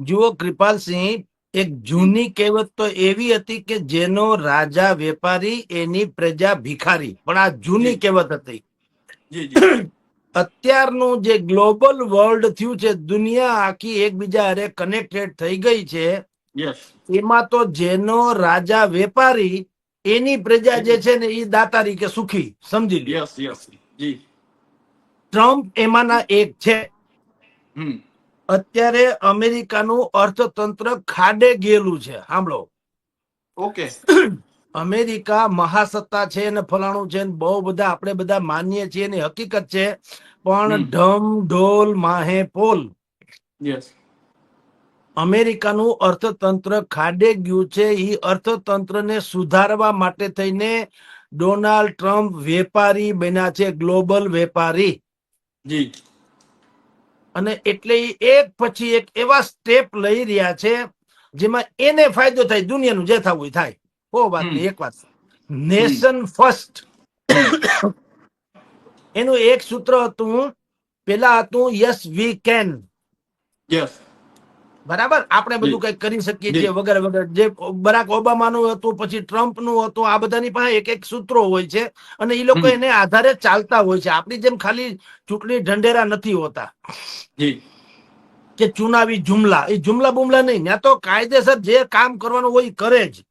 જુઓ કૃપાલસિંહ એક જૂની કહેવત તો એવી હતી કે જેનો રાજા વેપારી એની પ્રજા ભિખારી. પણ આ જૂની કહેવત હતી. અત્યારનું જે ગ્લોબલ વર્લ્ડ થયું છે દુનિયા આખી એકબીજા અરે કનેક્ટેડ થઈ ગઈ છે એમાં તો જેનો રાજા વેપારી એની પ્રજા જે છે ને એ દાતારી કે સુખી સમજી જી. ટ્રમ્પ એમાંના એક છે. હમ. અત્યારે અમેરિકાનું અર્થતંત્ર ખાડે ગયેલું છે. સાંભળો. ઓકે. અમેરિકા મહાસત્તા છે ને ફલાણું છે ને બહુ બધા આપણે બધા માનીએ છીએ એની હકીકત છે. પણ. ઢમ ઢોલ માહે પોલ. યસ અમેરિકાનું અર્થતંત્ર ખાડે ગયું છે. એ અર્થતંત્રને સુધારવા માટે થઈને ડોનાલ્ડ ટ્રમ્પ વેપારી બન્યા છે ગ્લોબલ વેપારી. જી. અને એટલે એક પછી એક એવા સ્ટેપ લઈ રહ્યા છે જેમાં એને ફાયદો થાય દુનિયાનું જે થવું હોય થાય. હો વાત નહીં, એક વાત. નેશન ફર્સ્ટ એનું એક સૂત્ર હતું પેલા હતું યસ વી કેન યસ બરાબર? આપણે બધું કઈ કરી શકીએ છીએ વગર વગર. જે બરાક ઓબામાનું હતું પછી ટ્રમ્પનું હતું આ બધાની પાસે એક એક સૂત્રો હોય છે અને એ લોકો એને આધારે ચાલતા હોય છે. આપણી જેમ ખાલી ચૂંટણી ઢંઢેરા નથી હોતા. કે ચુનાવી જુમલા. એ જુમલા બુમલા નહીં. ત્યાં તો કાયદેસર જે કામ કરવાનું હોય કરે જ.